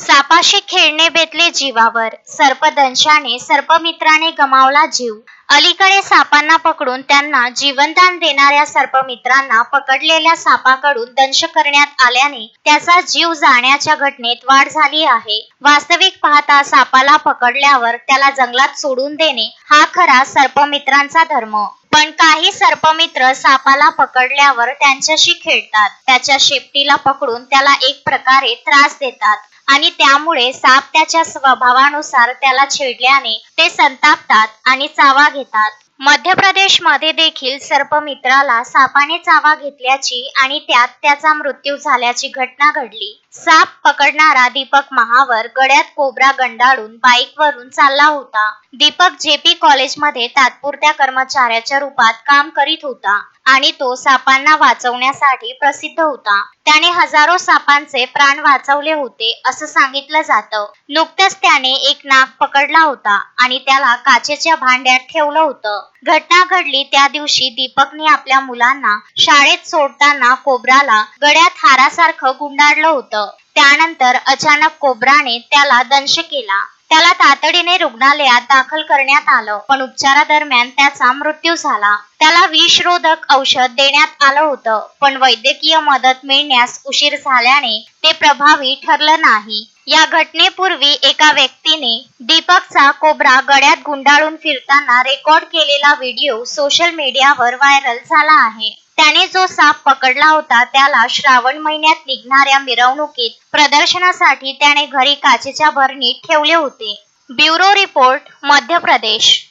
सापाशी खेळणे बेतले जीवावर. सर्पदंशाने सर्पमित्राने गमावला जीव. अलीकडे सापांना पकडून त्यांना जीवनदान देणाऱ्या सर्पमित्रांना पकडलेल्या सापाकडून दंश करण्यात आल्याने त्याचा जीव जाण्याच्या घटनेत वाढ झाली आहे. वास्तविक पाहता सापाला पकडल्यावर त्याला जंगलात सोडून देणे हा खरा सर्पमित्रांचा धर्म. पण काही सर्पमित्र सापाला पकडल्यावर त्यांच्याशी खेळतात. त्याच्या शेपटीला पकडून त्याला एक प्रकारे त्रास देतात. आणि त्यामुळे साप त्याच्या स्वभावानुसार त्याला छेडल्याने ते संतापतात आणि चावा घेतात. मध्य प्रदेशमध्ये देखील सर्पमित्राला सापाने चावा घेतल्याची आणि त्यात त्याचा मृत्यू झाल्याची घटना घडली. साप पकडणारा दीपक महावर गड्यात कोबरा गंडाळून बाईकवरून चालला होता. दीपक जेपी कॉलेजमध्ये तात्पुरत्या कर्मचाऱ्याच्या रूपात काम करीत होता आणि तो सापांना वाचवण्यासाठी प्रसिद्ध होता. त्याने हजारो सापांचे प्राण वाचवले होते असं सांगितलं जातं. नुकतंच त्याने एक नाग पकडला होता आणि त्याला काचेच्या भांड्यात ठेवलं होतं. घटना घडली त्या दिवशी दीपकने आपल्या मुलांना शाळेत सोडताना कोबराला गड्यात हारासारखं गुंडाळलं होतं. त्यानंतर अचानक कोबराने त्याला दंश केला. त्याला तातडीने रुग्णालयात दाखल करण्यात आलं पण उपचारादरम्यान त्याचा मृत्यू झाला. त्याला विषरोधक औषध देण्यात आलं होतं पण वैद्यकीय मदत मिळण्यास उशीर झाल्याने ते प्रभावी ठरलं नाही. या घटनेपूर्वी एका व्यक्तीने दीपकचा कोबरा गड्यात गुंडाळून फिरताना रेकॉर्ड केलेला व्हिडिओ सोशल मीडियावर व्हायरल झाला आहे. त्याने जो साप पकडला होता त्याला श्रावण महिन्यात निघणाऱ्या मिरवणुकीत प्रदर्शनासाठी त्याने घरी काचेच्या भरणीत ठेवले होते. Bureau report Madhya Pradesh.